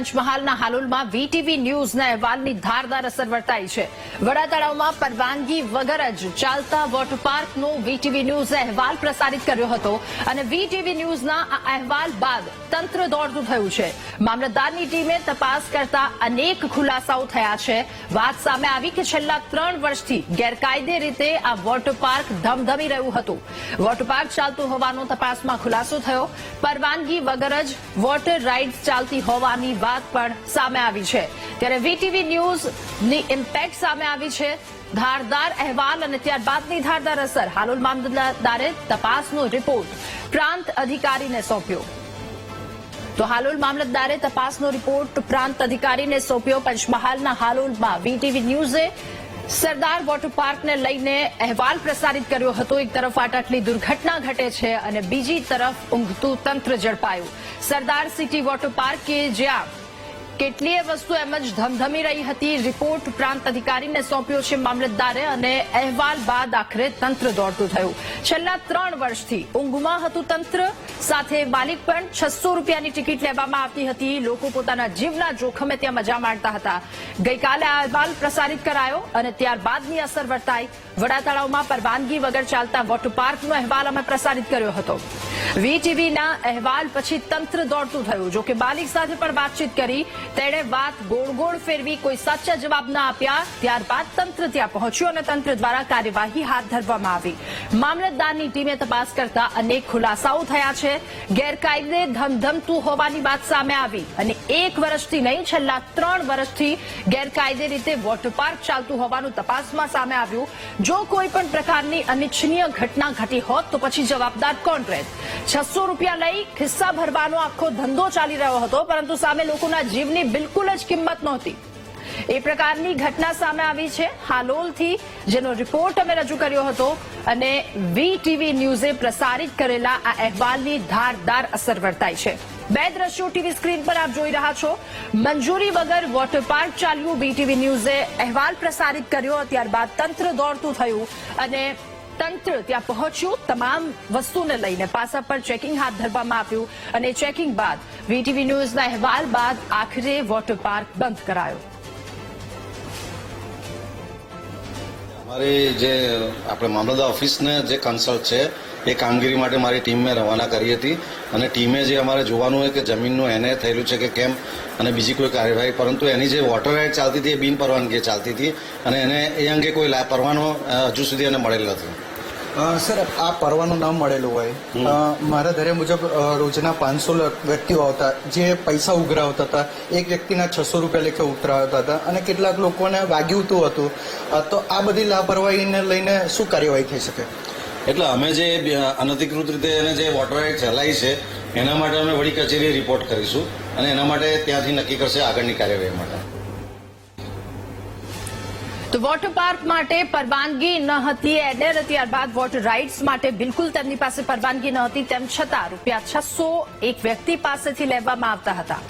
પંચમહાલના હાલોલમાં વીટીવી ન્યૂઝના અહેવાલની ધારદાર અસર વર્તાઈ છે. વડા તળાવમાં પરવાનગી વગર જ ચાલતા વોટર પાર્કનો વીટીવી ન્યૂઝે અહેવાલ પ્રસારિત કર્યો હતો અને વીટીવી ન્યૂઝના અહેવાલ બાદ તંત્ર દોડતું થયું છે. મામલતદારની ટીમે તપાસ કરતા અનેક ખુલાસાઓ થયા છે. વાત સામે આવી કે છેલ્લા ત્રણ વર્ષથી ગેરકાયદે રીતે આ વોટર પાર્ક ધમધમી રહ્યું હતું. વોટર પાર્ક ચાલતું હોવાનો તપાસમાં ખુલાસો થયો. પરવાનગી વગર જ વોટર રાઇડ્સ ચાલતી હોવાની વાત પણ સામે આવી છે. ત્યારે વીટીવી ન્યૂઝની ઇમ્પેક્ટ સામે આવી છે. ધારદાર અહેવાલ અને ત્યારબાદની ધારદાર અસર. હાલોલ મામલતદારે તપાસનો રિપોર્ટ પ્રાંત અધિકારીને સોંપ્યો. તો હાલોલ મામલતદારે તપાસનો રિપોર્ટ પ્રાંત અધિકારીને સોંપ્યો. પંચમહાલના હાલોલમાં વીટીવી ન્યૂઝે સરદાર વોટર પાર્કને લઈને અહેવાલ પ્રસારિત કર્યો હતો. એક તરફ આટલી દુર્ઘટના ઘટે છે અને બીજી તરફ ઊંઘતું તંત્ર ઝડપાયું. સરદાર સિટી વોટર પાર્ક કે જ્યાં કેટલીય વસ્તુ એમ જ ધમધમી રહી હતી. રિપોર્ટ પ્રાંત અધિકારીને સોંપ્યો છે મામલતદારે અને અહેવાલ બાદ આખરે તંત્ર દોડતું થયું. છેલ્લા ત્રણ વર્ષથી ઊંઘમાં હતું તંત્ર, સાથે માલિક પણ છસો રૂપિયાની ટિકિટ લેવામાં આવતી હતી. લોકો પોતાના જીવના જોખમે ત્યાં મજા માણતા હતા. ગઈકાલે આ અહેવાલ પ્રસારિત કરાયો અને ત્યારબાદની અસર વર્તાઈ. વડા તળાવમાં પરવાનગી વગર ચાલતા વોટર પાર્કનો અહેવાલ અમે પ્રસારિત કર્યો હતો. વીટીવીના અહેવાલ પછી તંત્ર દોડતું થયું. જોકે બાલિક સાથે પણ વાતચીત કરી, તેણે વાત ગોળ ગોળ ફેરવી, કોઈ સાચા જવાબ ના આપ્યા. ત્યારબાદ તંત્ર ત્યાં પહોંચ્યું અને તંત્ર દ્વારા કાર્યવાહી હાથ ધરવામાં આવી. મામલતદારની ટીમે તપાસ કરતા અનેક ખુલાસાઓ થયા છે. ગેરકાયદે ધમધમતું હોવાની વાત સામે આવી અને એક વર્ષથી નહીં, છેલ્લા ત્રણ વર્ષથી ગેરકાયદે રીતે વોટર પાર્ક ચાલતું હોવાનું તપાસમાં સામે આવ્યું. જો કોઈ પણ પ્રકારની અનિચ્છનીય ઘટના ઘટી હોત તો પછી જવાબદાર કોણ રહેત? છસો રૂપિયા લઈ ખિસ્સા ભરવાનો આખો ધંધો ચાલી રહ્યો હતો, પરંતુ સામે લોકોના જીવની બિલકુલ જ કિંમત નહોતી. એ પ્રકારની ઘટના સામે આવી છે. હાલોલથી જેનો રિપોર્ટ અમે રજૂ કર્યો હતો અને વી ટીવી ન્યૂઝે પ્રસારિત કરેલા આ અહેવાલની ધારદાર અસર વર્તાઈ છે. બે દ્રશ્યો ટીવી સ્ક્રીન પર આપ જોઈ રહ્યા છો. મંજૂરી વગર વોટર પાર્ક ચાલ્યું. બીટીવી ન્યૂઝે અહેવાલ પ્રસારિત કર્યો. ત્યારબાદ તંત્ર દોડતું થયું અને તંત્ર ત્યાં પહોંચ્યું. તમામ વસ્તુને લઈને પાસા પર ચેકિંગ હાથ ધરવામાં આવ્યું અને ચેકિંગ બાદ વીટીવી ન્યૂઝના અહેવાલ બાદ આખરે વોટર પાર્ક બંધ કરાયો. મારી જે આપણે મામલતદાર ઓફિસને જે કન્સલ્ટ છે, એ કામગીરી માટે મારી ટીમ મેં રવાના કરી હતી. અને ટીમે જે અમારે જોવાનું હોય કે જમીનનું એને થયેલું છે કે કેમ, અને બીજી કોઈ કાર્યવાહી, પરંતુ એની જે વોટર રાઇડ ચાલતી હતી, એ બિન પરવાનગી ચાલતી હતી. અને એને એ અંગે કોઈ પરવાનો હજુ સુધી એને મળેલ નથી. સર આ પરવાનું નામ મળેલું હોય. મારા ધરે મુજબ રોજના પાંચસો વ્યક્તિઓ આવતા. જે પૈસા ઉઘરાવતા હતા એક વ્યક્તિના છસો રૂપિયા લેખે ઉતરાવતા હતા અને કેટલાક લોકોને વાગ્યું તું હતું. તો આ બધી લાપરવાહીને લઈને શું કાર્યવાહી થઈ શકે? એટલે અમે જે અનધિકૃત રીતે એને જે વોટર રાઇડ ચલાવી છે એના માટે અમે વડી કચેરીએ રિપોર્ટ કરીશું અને એના માટે ત્યાંથી નક્કી કરશે આગળની કાર્યવાહી માટે. તો વોટર પાર્ક માટે પરવાનગી ન હતી. એડર ત્યારબાદ વોટર રાઇડ્સ માટે બિલકુલ તેમની પાસે પરવાનગી ન હતી. તેમ છતાં રૂપિયા છસો એક વ્યક્તિ પાસેથી લેવામાં આવતા હતા.